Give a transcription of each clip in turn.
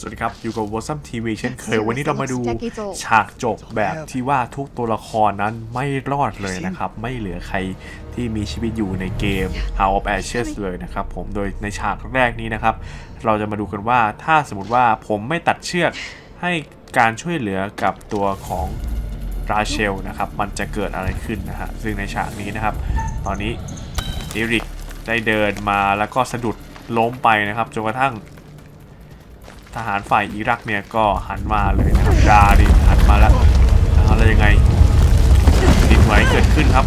สวัสดีครับ อยู่กับ w o r s o m TV เช่นเคย วันนี้เรามาดู Decades old ฉากจบแบบที่ว่าทุกตัวละครนั้นไม่รอดเลยนะครับ ไม่เหลือใครที่มีชีวิตอยู่ในเกม House of Ashes เลยนะครับผมโดยในฉากแรกนี้นะครับ เราจะมาดูกันว่าถ้าสมมติว่าผมไม่ตัดเชือกให้การช่วยเหลือกับตัวของราเชลนะครับ มันจะเกิดอะไรขึ้นนะฮะซึ่งในฉากนี้นะครับ ตอนนี้อิริกได้เดินมาแล้วก็สะดุดล้มไปนะครับจนกระทั่ง ทหารฝ่ายอิรักเนี่ยก็หันมาเลยนะครับดาดิหันมาแล้วเอาแล้วยังไงดินไหวเกิดขึ้นครับ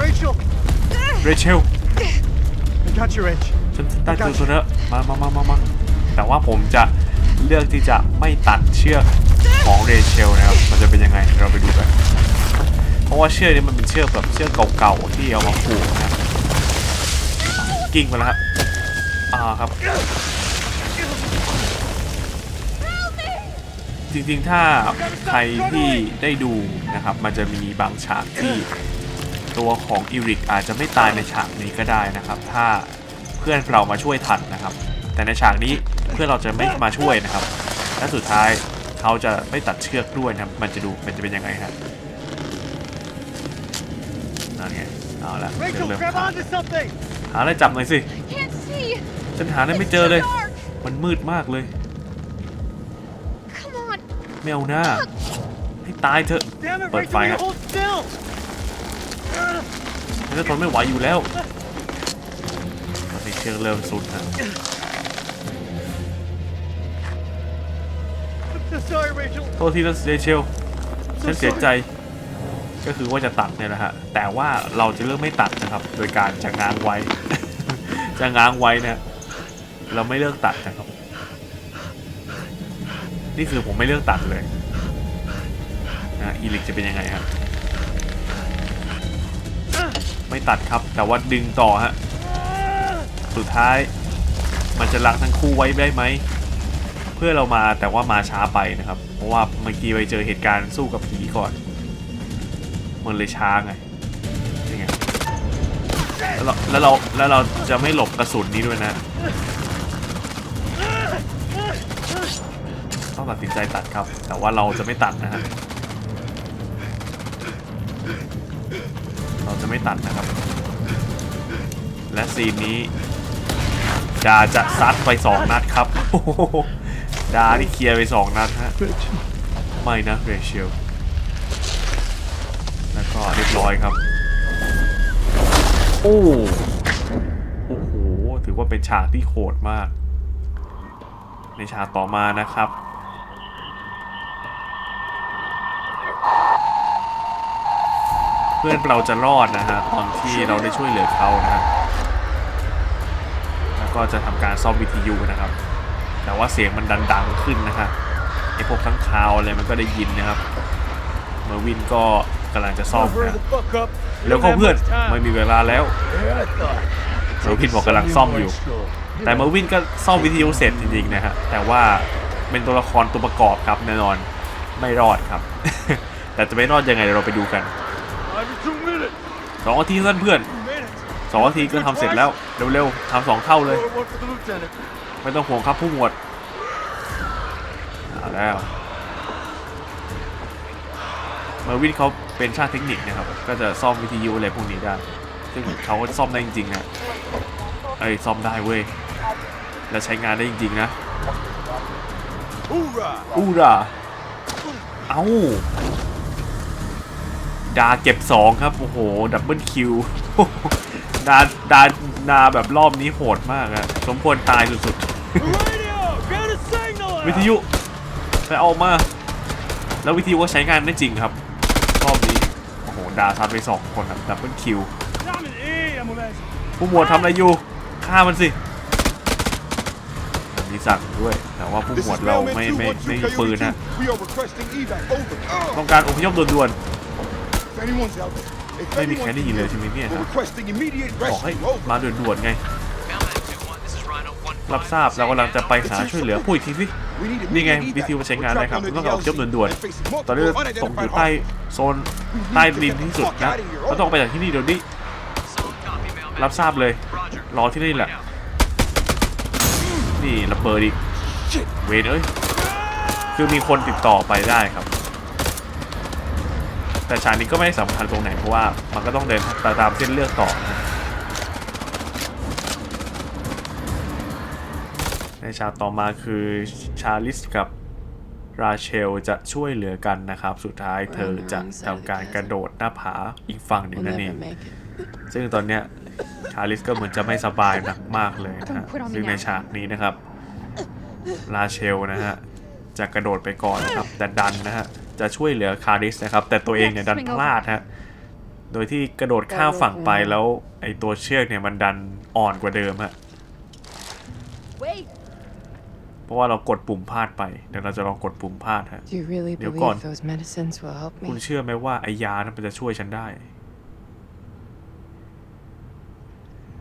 Rachel, เรเชล I got your edge. ฉันตั้งตัวตัวเนอะมามามามามาแต่ว่าผมจะเลือกที่จะไม่ตัดเชือกของเรเชลนะครับ มันจะเป็นยังไงเราไปดูกัน เพราะว่าเชือกนี้มันเป็นเชือกแบบเชือกเก่าๆที่เอามาผูกนะครับกิ้งไปแล้วครับอ่าครับ จริงๆ ถ้าใครที่ได้ดูนะครับ มันจะมีบางฉากที่ตัวของอิริกอาจจะไม่ตายในฉากนี้ก็ได้นะครับ ถ้าเพื่อนเรามาช่วยทันนะครับ แต่ในฉากนี้เพื่อนเราจะไม่มาช่วยนะครับ และสุดท้ายเขาจะไม่ตัดเชือกด้วยนะครับมันจะดูมันจะเป็นยังไงครับนั่นไงเอาละเริ่ Rachel, มเริ่ม grab onto something. หาอะไรจับหน่อยสิ Can't see. ฉันหาอะไรไม่เจอเลย มันมืดมากเลย Come on. ไม่เอาหน้า ให้ตายเถอะ Damn it, But Rachel, fine. you hold still. ฉันจะทนไม่ไหวอยู่แล้วตอนนี้เชือกเริ่มสุดนะ I'm so sorry, Rachel. โทษทีนะเรเชลฉันเสียใจ ก็คือว่าจะตัดเนี่ยนะฮะ แต่ว่าเราจะเลือกไม่ตัดนะครับ โดยการจะง้างไว้ จะง้างไว้นะเราไม่เลือกตัดนะครับ นี่คือผมไม่เลือกตัดเลยนะอีลิกจะเป็นยังไงครับ ไม่ตัดครับแต่ว่าดึงต่อฮะ สุดท้าย มันจะล้างทั้งคู่ไว้ได้ไหม เพื่อเรามาแต่ว่ามาช้าไปนะครับ เพราะว่าเมื่อกี้ไปเจอเหตุการณ์สู้กับผีก่อน มันเลยช้าไงนี่ไงแล้วเราแล้วเราแล้วเราจะไม่หลบกระสุนนี้ด้วยนะ ต้องตัดสินใจตัดครับ แต่ว่าเราจะไม่ตัดนะฮะเราจะไม่ตัดนะครับ และซีนนี้ดาจะซัดไปสองนัดครับดาที่เคลียร์ไปสองนัดฮะไม่นะเรเชลแล้วก็เรียบร้อยครับ โอ้โอ้โห ถือว่าเป็นฉากที่โหดมาก ในฉากต่อมานะครับ พื่อนเราจะรอดนะฮะตอนที่เราได้ช่วยเหลือเขานะฮะแล้วก็จะทำการซ่อมวิทยุนะครับ แต่ว่าเสียงมันดังขึ้นนะครับไอพวกทั้งคาวอะไรมันก็ได้ยินนะครับเมอร์วินก็กำลังจะซ่อมนะแล้วก็เพื่อนไม่มีเวลาแล้วเมอร์วินบอกกำลังซ่อมอยู่ แต่เมอร์วินก็ซ่อมวิทยุเสร็จจริงๆนะฮะแต่ว่าเป็นตัวละครตัวประกอบครับแน่นอนไม่รอดครับ แต่จะไม่รอดยังไงเดี๋ยวเราไปดูกัน สองนาทีเท่านั้นเพื่อน Two minutes. สองนาทีก็ทำเสร็จแล้วเร็วๆทำสองเท่าเลย One for the lieutenant. ไม่ต้องห่วงครับผู้หมวดเอาแล้วเมอร์วินเขาเป็นช่างเทคนิคนะครับ ก็จะซ่อมวิทยุอะไรพวกนี้ได้ ซึ่งเขาก็ซ่อมได้จริงๆนะเอ้ยซ่อมได้เว้ย แล้วใช้งานได้จริงๆนะ Hoorah! อู้ร่าเอ้า ดาเก็บสองครับ โอ้โห ดับเบิลคิวดาดาดาแบบรอบนี้โหดมากอะสมควรตายสุด The radio! Get a signal ๆ out! วิทยุไปเอามา แล้ววิทยุก็ใช้งานได้จริงครับ รอบนี้ โอ้โห ดาซัดไปสองคนครับ ดับเบิลคิว I'm an A, I'm a man. ผู้หมวดทำอะไรอยู่ ฆ่ามันสิมีสั่งด้วยแต่ว่าผู้ห This มวด is เรา Mailman ไม่ไม่212ไม่มีปืน Coyote นะ 2. We are requesting evac. Over. ต้องการอพยพด่วน If anyone's out there, if ไม่มีใคร anyone's ได้ยินเลยใช่ไหมเนี่ย we're requesting immediate ๆบอกให้ rescue. Over. มาด่วนๆไง Mailman 2-1, this is Rhino 1-5. รับทราบเรากำลังจะไปหาช่วยเหลือพูดอีกทีสิ We need นี่ไง immediate วิทยุ evac. ใช้ We're งานได้ trapped ครับ under ต้อง the อพยพ LZ ด่วน and facing ๆ ตอนนี้ multiple ตกอยู่ unidentified ใต้ hostiles. โซนใต้ดินที่สุดนะเราต้องไปจากที่นี่เดี๋ยวนี้ Solid copy, Mailman รับทราบเลย Roger. รอที่นี่แหละ Out. นี่ระเบิดอีก Shit. เวนเอ้ย คือมีคนติดต่อไปได้ครับ แต่ฉากนี้ก็ไม่สำคัญตรงไหนเพราะว่ามันก็ต้องเดินตามเส้นเรื่องต่อ ในฉากต่อมาคือชาลิสกับราเชลจะช่วยเหลือกันนะครับ สุดท้ายเธอจะทำการกระโดดหน้าผาอีกฝั่งหนึ่งนั่นเองซึ่งตอนเนี้ยชาลิสก็เหมือนจะไม่สบายหนักมากเลยนะซึ่งในฉากนี้นะครับ ราเชลนะฮะจะกระโดดไปก่อนนะครับ แต่ดันนะฮะ จะช่วยเหลือคาริสนะครับ แต่ตัวเองเนี่ยดันพลาดฮะโดยที่กระโดดข้ามฝั่งไปแล้วไอตัวเชือกเนี่ยมันดันอ่อนกว่าเดิมฮะ Wait. เพราะว่าเรากดปุ่มพลาดไปเดี๋ยวเราจะลองกดปุ่มพลาดฮะ Do you really Điều believe con. those medicines will help คุณ me? เชื่อไหมว่าไอยานั้นมันจะช่วยฉันได้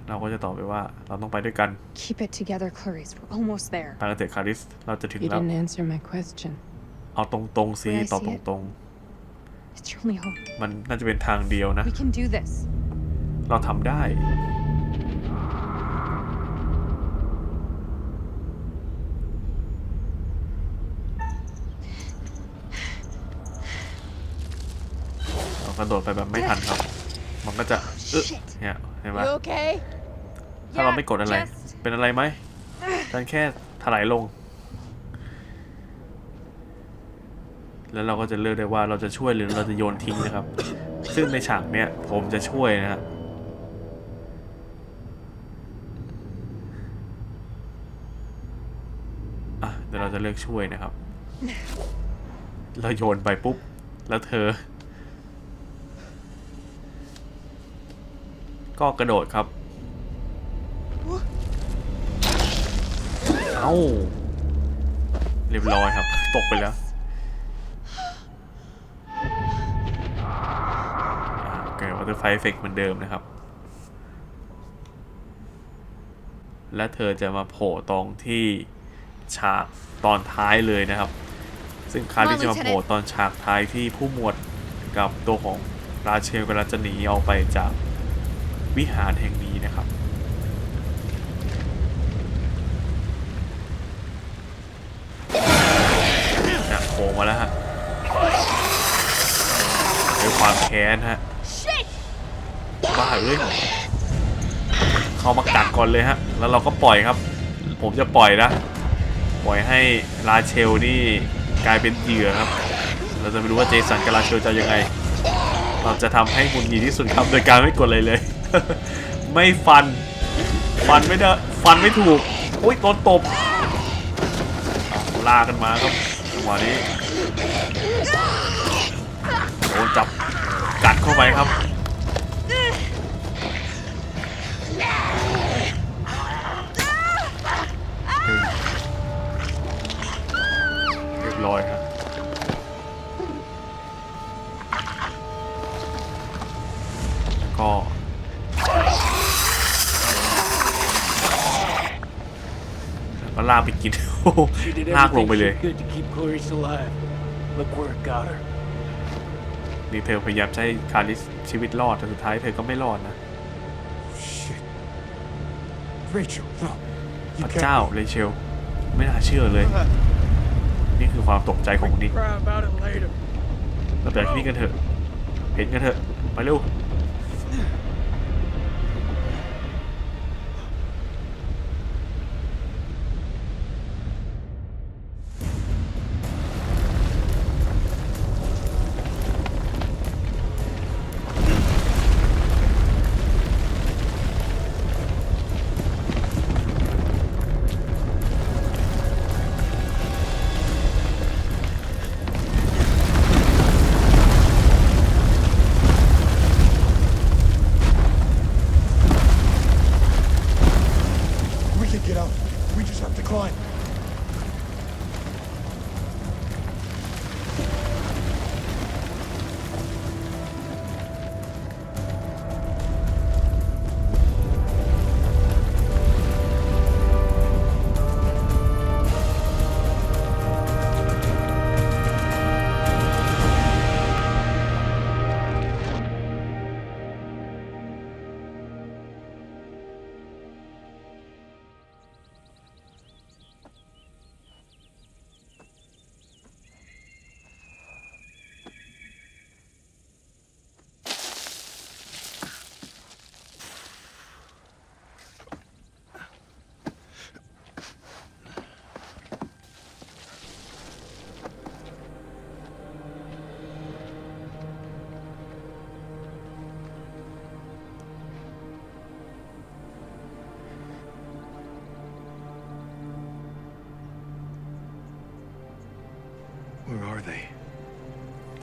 เราก็จะตอบไปว่าเราต้องไปด้วยกัน Keep it together, Clarice. We're almost there. ไปกันเถอะคาริสเราจะถึง You แล้ว didn't answer my question. เอาตรงๆสิ Where I ตอบ see ต it รง It's your only hope. ๆมันน่าจะเป็นทางเดียวนะ We can do this. เราทำได้ เรากระโดดไปแบบไม่ทันครับ มันก็จะเออเนี่ยเห็นไหม okay? ถ้าเราไม่กดอะไร เป็นอะไรไหมฉันแค่ถลายลง แล้วเราก็จะเลือกได้ว่าเราจะช่วยหรือเราจะโยนทิ้งนะครับ ซึ่งในฉากเนี้ยผมจะช่วยนะฮะอะเดี๋ยวเราจะเลือกช่วยนะครับ เราโยนไปปุ๊บ แล้วเธอ ก็กระโดดครับ เอ้า เรียบร้อยครับ ตกไปแล้ว เกิดวัตเตอร์ไฟเอฟเฟกเหมือนเดิมนะครับ และเธอจะมาโผล่ตรงที่ฉากตอนท้ายเลยนะครับ ซึ่งคาริจะมาโผล่ตอนฉากท้ายที่ผู้หมวดกับตัวของราเชลกำลังจะหนีออกไปจากวิหารแห่งนี้นะครับ โผล่มาแล้วฮะด้วยความแค้นฮะ เอ้ยเข้ามากัดก่อนเลยฮะ แล้วเราก็ปล่อยครับ ผมจะปล่อยนะ ปล่อยให้ราเชลนี่กลายเป็นเหยื่อครับ เราจะไม่รู้ว่าเจสันกับราเชลจะยังไง เราจะทำให้มุนงีที่สุดครับ โดยการไม่กดอะไรเลย ไม่ฟัน ฟันไม่ได้ ฟันไม่ถูก โอ้ยโดนตบลากกันมาครับจังหวะนี้โดนจับกัดเข้าไปครับ ล้วก็ลากไปกิน She did ลากลงไปเลย everything she could to keep Clarice alive. Look where it got her. นี่เธอพยายามจะให้คาริสชีวิตรอดแต่สุดท้ายเธอก็ไม่รอดนะ Shit. Rachel, no. พระเจ้าเรเชล ไม่น่าเชื่อเลย นี่คือความตกใจของนิก Cry about it later. เราไปที่นี่กันเถอะ เห็นกันเถอะ ไปเร็ว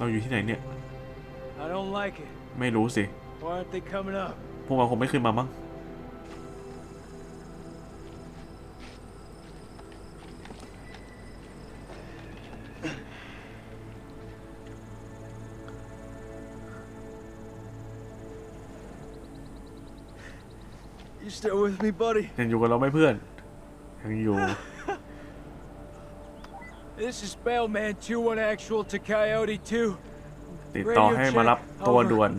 เราอยู่ที่ไหนเนี่ย I don't like it. ไม่รู้สิ Why aren't they coming up? พวกมันคงไม่ขึ้นมามั้ง You still with me, buddy? ยังอยู่กับเราไหมเพื่อน ยังอยู่ This is Bellman 2-1 actual to Coyote 2. ติดต่อให้มารับตัวด่วน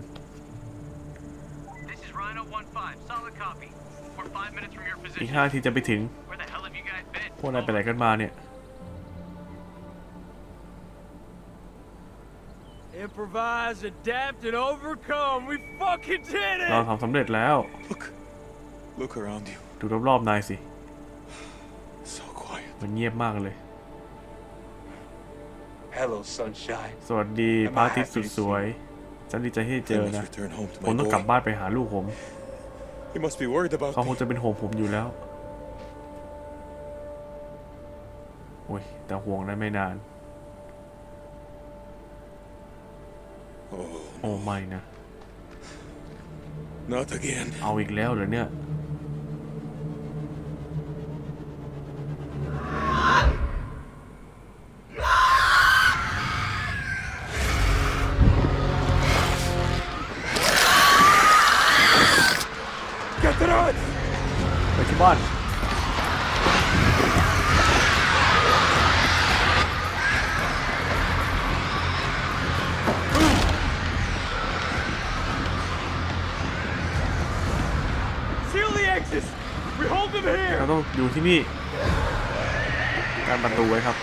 This is Rhino 1-5. Solid copy. We're five minutes from your อีก position. ห้านาทีจะไปถึง Where the hell have you guys been? พวกนายไปไหนกันมาเนี่ย Improvise, adapt, and overcome. We fucking did เรา it! ทำสำเร็จแล้ว Look. Look around you. ดูรอบๆนายสิ So quiet. มันเงียบมากเลย Hello, sunshine. สวัสดีพระอาทิตย์สุดสวยฉันดีใจที่เจ I อ must นะ return home to ผม my ต้องกลับ boy. บ้านไปหาลูกผม He must be worried about เขาคง me. จะเป็นห่วงผมอยู่แล้วโอ้ยแต่ห่วงได้ไม่นาน Oh, โอ้ไม่นะ not again. เอาอีกแล้วเหรอเนี่ย บ้าน Seal the exits! We hold them เรา here! ต้องอยู่ที่นี่ การประตูไว้ครับ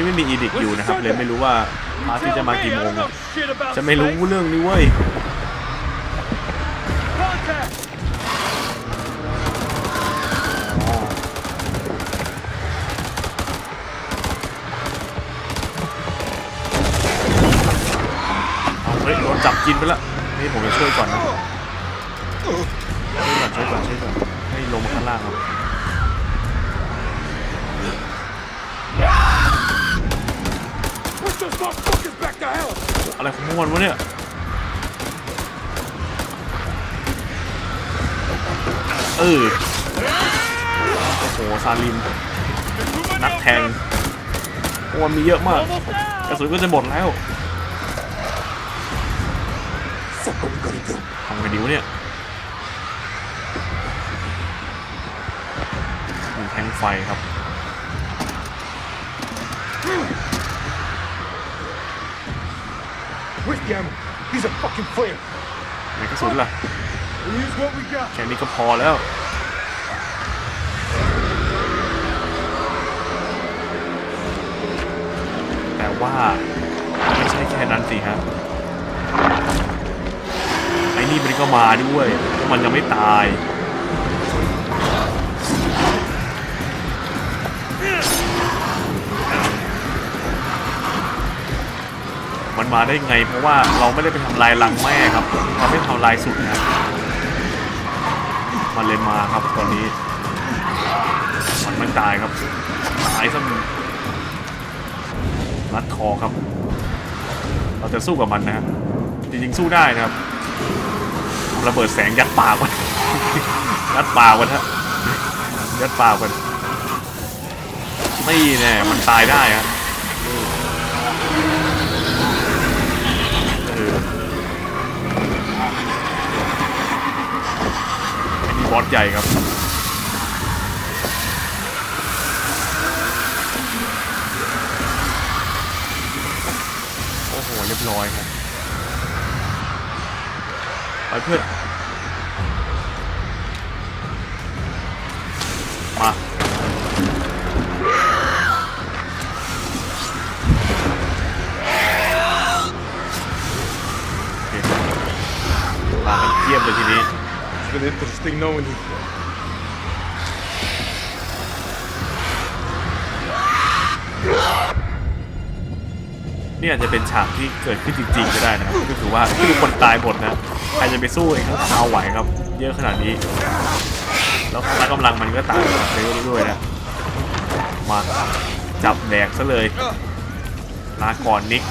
นี้ไม่มีอีดิกอยู่นะครับเลยไม่รู้ว่าพระอาที่จะมากี่โม I ง don't อะ know shit about จะไม่รู้ space. เรื่องนี้เว้ย Contact! เอาเฮ้ยโดนจับกินไปละนี่ผมจะช่วยก่อนนะช่วยก่อนช่วยก่อนช่วยก่อนให้ลงมาข้างล่างครับ those motherfuckers back to hell! อะไรของมันวะเนี่ย เออ โอ้โห ซาลิม นักแทงโอ้มันมีเยอะมาก กระสุนก็จะหมดแล้ว Fuck what we gonna do? ทำกันดีวะเนี่ยมีแทงไฟครับ Where's the ammo? He's a fucking flare. ไหนกระสุนล่ะ We use what we got. แค่นี้ก็พอแล้ว แต่ว่าไม่ใช่แค่นั้นสิฮะ ไอ้นี่มันก็มาด้วย มันยังไม่ตาย มาได้ไง เพราะว่าเราไม่ได้ไปทำลายรังแม่ครับเราไม่ทำลายสุดนะมันเลยมาครับตอนนี้ มันไม่ตายครับตายซะมึงรัดคอครับ เราจะสู้กับมันนะจริงๆสู้ได้นะครับระเบิดแสงยัดปากมันยัดปากมันฮะยัดปากมันไม่แน่มันตายได้ฮะเอออันนี้ บอสใหญ่ครับ โอ้โห เรียบร้อยครับไปเพื่อน thing knowing you. นี่อาจจะเป็นฉากที่เกิดขึ้นจริงๆก็ได้นะครับก็คือว่าทุกคนตายหมดนะใครจะไปสู้ไอ้ข้างคาวไหวครับ เยอะขนาดนี้ แล้วพละกำลังมันก็ตายไปด้วยนะมาจับแดกซะเลยลาก่อนนิก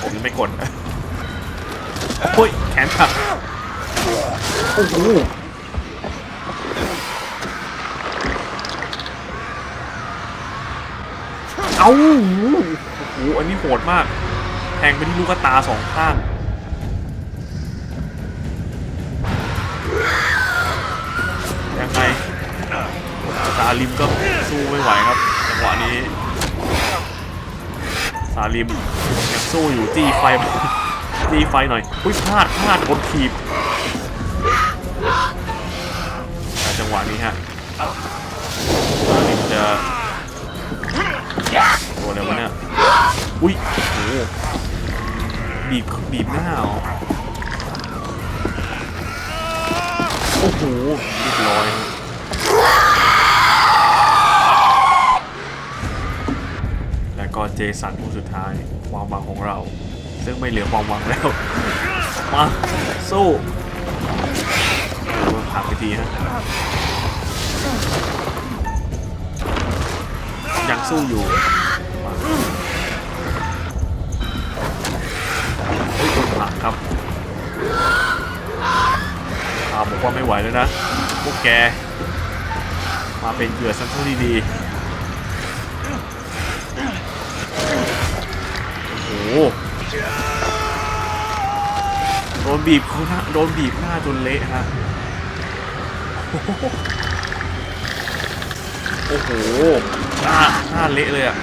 ผมไม่กดโอ้ยแขนหัก โอ้โหเอาโอ้โหอันนี้โหดมาก แทงไปที่ลูกตาสองข้างยังไงซาลิมก็สู้ไม่ไหวครับจังหวะนี้ซาลิมยังสู้อยู่จี้ไฟจี้ไฟหน่อยอุ้ยพลาดพลาดกดทีบ จะตัวอะไรวะเนี่ย อุ้ยโอ้บีบบีบหน้าเหรอโอ้โหเรียบร้อยและก็เจสันผู้สุดท้ายความหวังของเรา ซึ่งไม่เหลือความหวังแล้ว มาสู้โดนผลักไปทีฮะ ยังสู้อยู่เฮ้ยโดนผักครับอาบอกว่าไม่ไหวแล้วนะ พวกแก มาเป็นเหยื่อสักท่าดีๆ โอ้โห โดนบีบเขาหน้าโดนบีบหน้าจนเละฮะ อ้โหหน้าหน้าเละเลยอะ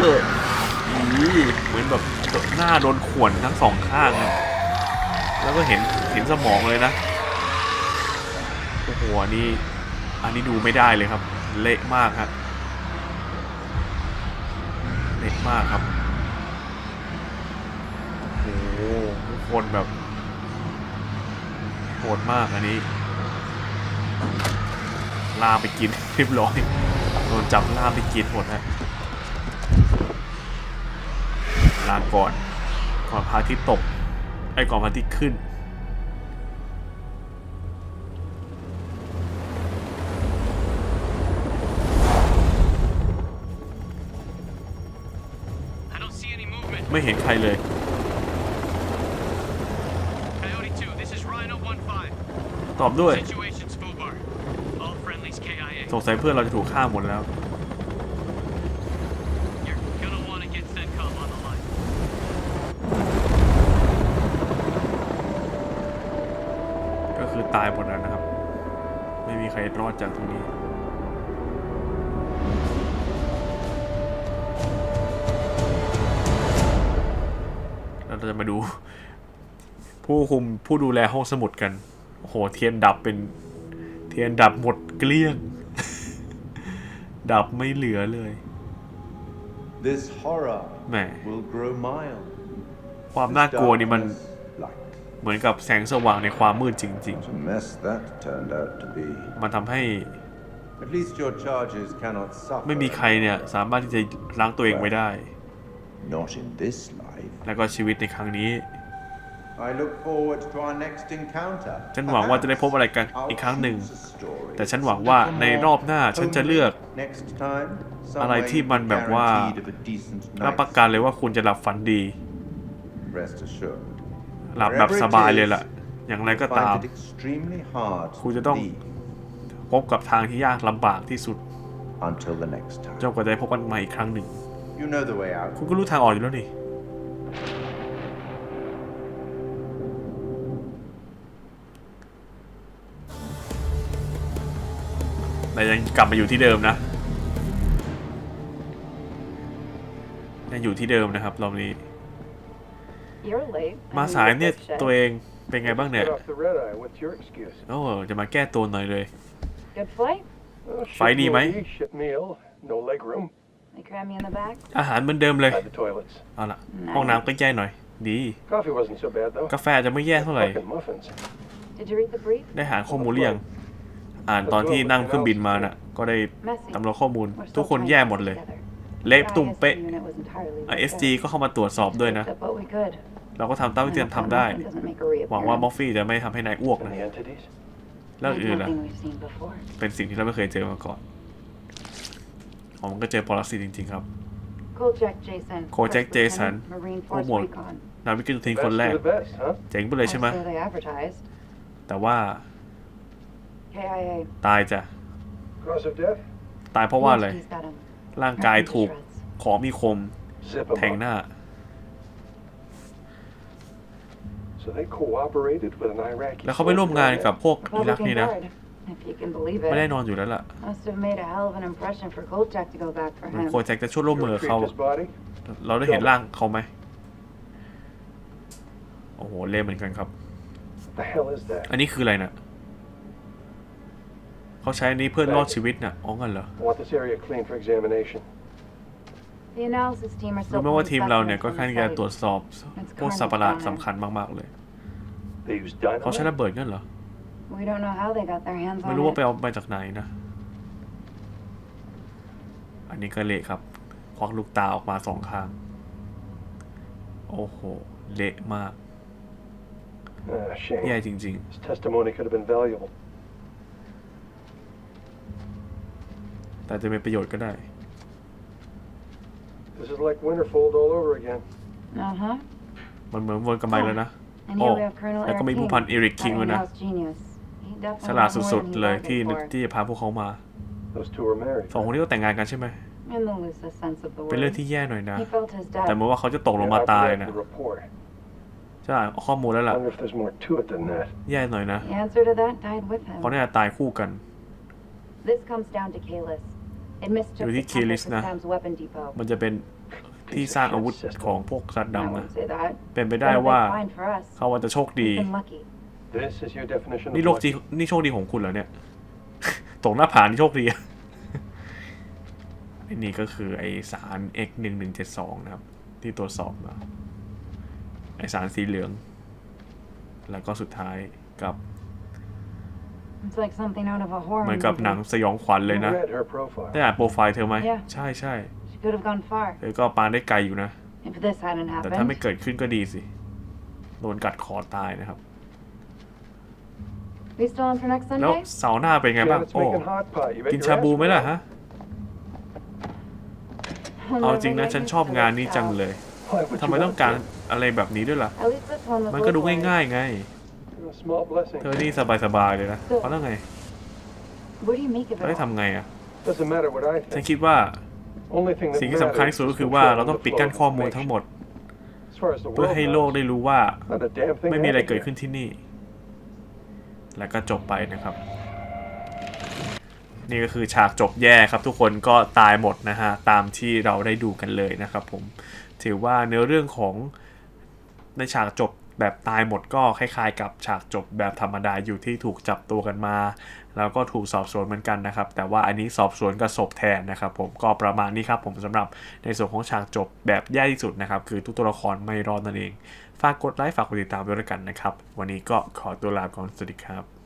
เอออีเหมือนแบบหน้าโดนข่วนทั้งสองข้างอะแล้วก็เห็นเห็นสมองเลยนะโอ้โหอันนี้อันนี้ดูไม่ได้เลยครับ เละมากครับเละมากครับโอ้โหทุกคนแบบโหดมากอันนี้ลามไปกินเรียบร้อย โดนจับลามไปกินหมดฮะลาก่อนก่อนพระอาทิตย์ตก ไอ้ก่อนพระอาทิตย์ขึ้น I don't see any movement. ไม่เห็นใครเลย Coyote 2, this is Rhino 1-5. ตอบด้วย Situation Spobar. All friendlies KIA. สงสัยเพื่อนเราจะถูกฆ่าหมดแล้วก็คือตายหมดแล้วนะครับ ไม่มีใครรอดจากตรงนี้เราจะมาดู ผู้คุมผู้ดูแลห้องสมุดกันโอ้โหเทียนดับเป็นเทียนดับหมดเกลี้ยง ดับไม่เหลือเลย This horror แหม will grow mild. ความน่ากลัวนี่มัน Darkness, light. เหมือนกับแสงสว่างในความมืดจริง What a mess that turned out to be. ๆ มันทำให้ At least your charges cannot suffer. ไม่มีใครเนี่ยสามารถที่จะล้างตัวเองไว้ได้ Not in this life. แล้วก็ชีวิตในครั้งนี้ ฉันหวังว่าจะได้พบอะไรกัน Perhaps อีกครั้งหนึ่ง I'll choose a story แต่ฉันหวังว่าในรอบหน้าฉันจะเลือก Next time, อะไร somewhere ที่มันแบบว่า guaranteed of a decent รับประ night's กันเลยว่าคุณจะหลับฝันดี Rest assured. หลับแบบสบายเลยล่ะ อย่างไรก็ You'll ตาม find it extremely hard คุณจะ to ต้อง leave พบกับทางที่ยากลำบากที่สุด until the next จ time. นกว่าจะได้พบกันใหม่อีกครั้งหนึ่ง You know the way out. คุณก็รู้ทางออกอยู่แล้วนี่ แต่ยังกลับมาอยู่ที่เดิมนะยังอยู่ที่เดิมนะครับรอบนี้ You're late. มาสายเนี่ยตัวเองเป็นไงบ้างเนี่ย Get off the red eye. What's your excuse? โอ้จะมาแก้ตัวหน่อยเลย Good flight? Oh, Phái shit đi mấy. movie, Shit meal. No leg room. They cram you in the back? อาหารเหมือนเดิมเลย By the toilets. เอาละห้องน้ำก็แย่หน่อย ดี Coffee wasn't so bad though. กาแฟจะไม่แย่เท่าไหร่ Fucking muffins. Did you read the brief? ได้หาข้อมูลหรือยัง อ่านตอนที่นั่งเครื่องบินมาน่ะ ก็ได้ตำรวจข้อมูล ทุกคนแย่หมดเลย เละตุ่มเป๊ะไอเอสจีก็เข้ามาตรวจสอบด้วยนะ เราก็ทำตามที่เราทำได้ หวังว่ามอฟฟี่จะไม่ทำให้นายอ้วกนะแล้วอื่นล่ะ เป็นสิ่งที่เราไม่เคยเจอมาก่อนผมก็เจอปรสิตจริง ๆ ครับ โคแจ็คเจสันผู้หมวดนาวิกโยทินคนแรก เจ๋งไปเลยใช่ไหมแต่ว่า KIA. ตายจ้ะ Cause of death? ตายเพราะว่าอะไร He's got him. ร่างกายถูก Shreds. ของมีคม Zip 'em แทงห up. น้า So they cooperated with an Iraqi แล้วเขาไปร่วมงานกับพวกอิรัก Republican นี่นะ Guard, if you can believe ไม่ได้ it. นอนอยู่แล้วล่ะ Must have made a hell of an impression for Kolchak to go back for เหมือน him. โคแจ็คจะช่วยร่วมมือ You กับเขา retrieved his body? เราได้เห็นร่างเขาไหม โอ้โห เละเหมือนกันครับ What the hell is that? อันนี้คืออะไรน่ะ เขาใช้อันนี้เพื่อรอดชีวิตน่ะอ๋องั้นเหรอ I want this area clean for examination. The analysis team are รู้ still ไหมว่า pulling ทีมเราเนี่ย specimens ก็ from ค่อน the ข้างจะ site. ตรวจสอบพวกสัตว์ประหลาดสำคัญมากๆเลย They use เขาใช้ dynamite? ระเบิดงั้นเหรอ We don't know how they got their hands ไม่ on รู้ว่า it. ไปเอามาจากไหนนะ อันนี้ก็เละครับ ควักลูกตาออกมาสองข้าง โอ้โห เละมาก Ah, แย่ shame. จริง His testimony could have been valuable. แต่จะเป็นประโยชน์ก็ได้ This is like Winterfold all over again. Uh-huh. มันเหมือนวนกลับมาอีกแล้วนะ And Oh, here we have Colonel แล้วก็ Eric มีผู้ King, พันเอริกคิง our ด้วยนะ in-house genius. He ฉ definitely ลาด got more สุด than ๆ he เลยที่ bargained for. ที่จะพาพวกเขามา Those two were married. สองคนนี้ก็แต่งงานกันใช่ไหม In the loosest sense of the เป็นเรื่อง word. ที่แย่หน่อยนะ He felt his แต่ death. เมื่อว่าเขาจะตกลง Yeah, มา I've ตาย read นะ the report. จะอ่านข้อมูลแล้ว I ล่ะ wonder if there's more to it than that. แย่หน่อยนะ The answer to that died with เขา him. น่าจะตายคู่กัน This comes down to Kalis. It mistook อยู่ที่ the temple Kalis for นะ Sam's weapon depot. มันจะเป็นที่สร้างอาวุธของพวกสัตว์ I ดำนะ wouldn't say that. เป็นไป Been ได้ a big ว่า find for us. เขาอาจจะโชคดี We've been lucky. This is your definition นี่ of โชค lucky? ดีนี่โชคดีของคุณเหรอเนี่ย ตกหน้าผานี่โชคดีอะไอ้นี่ก็คือไอสาร x หนึ่งหนึ่งเจ็ดสองนะครับ ที่ตรวจสอบมา ไอสารสีเหลือง แล้วก็สุดท้ายกับ It's like something out of a horror เหมือนกับ movie. หนังสยองขวัญเลย You นะ read her profile. ได้อ่านโปรไฟล์เธอไหม Yeah. ใช่ใช่ She could have gone far. เธอก็ปานได้ไกลอยู่นะ If this hadn't แต่ถ้าไม่ happened. เกิดขึ้นก็ดีสิ โดนกัดคอตายนะครับ We still on for next แล้ว Sunday? เสาร์หน้าเป็นไงบ้าง Janet's โอ้ making hot pot. You bet กิน your ชา ass บู for ไหมล่ะ that. ฮะ I'll เอา never จริงนะ get ฉัน used ชอบ to งาน this นี้จัง house. เลย Why would ทำไม you ต้อง want การ that? อะไรแบบนี้ด้วยล่ะ At least this one was มันก็ดู localized. ง่ายๆไง A small blessing. เธอนี่สบายๆเลยนะเพราะแล้วไง What do you make of เราได้ it all? ทำไงอะ Doesn't matter what I ฉัน think. คิดว่า Only thing that สิ่งที่สำคัญที่สุดก็คือว่าเราต้องปิดกั้นข้อมูลทั้งหมด As far as the เพื่อ world ให้โลก knows, ได้รู้ว่า not a damn thing ไม่มีอะไร happened เกิด here. ขึ้นที่นี่ แล้วก็จบไปนะครับ นี่ก็คือฉากจบแย่ครับทุกคนก็ตายหมดนะฮะ ตามที่เราได้ดูกันเลยนะครับผม ถือว่าเนื้อเรื่องของในฉากจบ แบบตายหมดก็คล้ายๆ กับฉากจบแบบธรรมดาอยู่ที่ถูกจับตัวกันมา แล้วก็ถูกสอบสวนเหมือนกันนะครับ แต่ว่าอันนี้สอบสวนกับศพแทนนะครับ ผมก็ประมาณนี้ครับผมสำหรับในส่วนของฉากจบแบบแย่ที่สุดนะครับ คือทุกตัวละครไม่รอดนั่นเองฝากกดไลค์ฝากกดติดตามด้วยล้วกันนะครับ วันนี้ก็ขอตัวลาก่อนสวัสดีครับ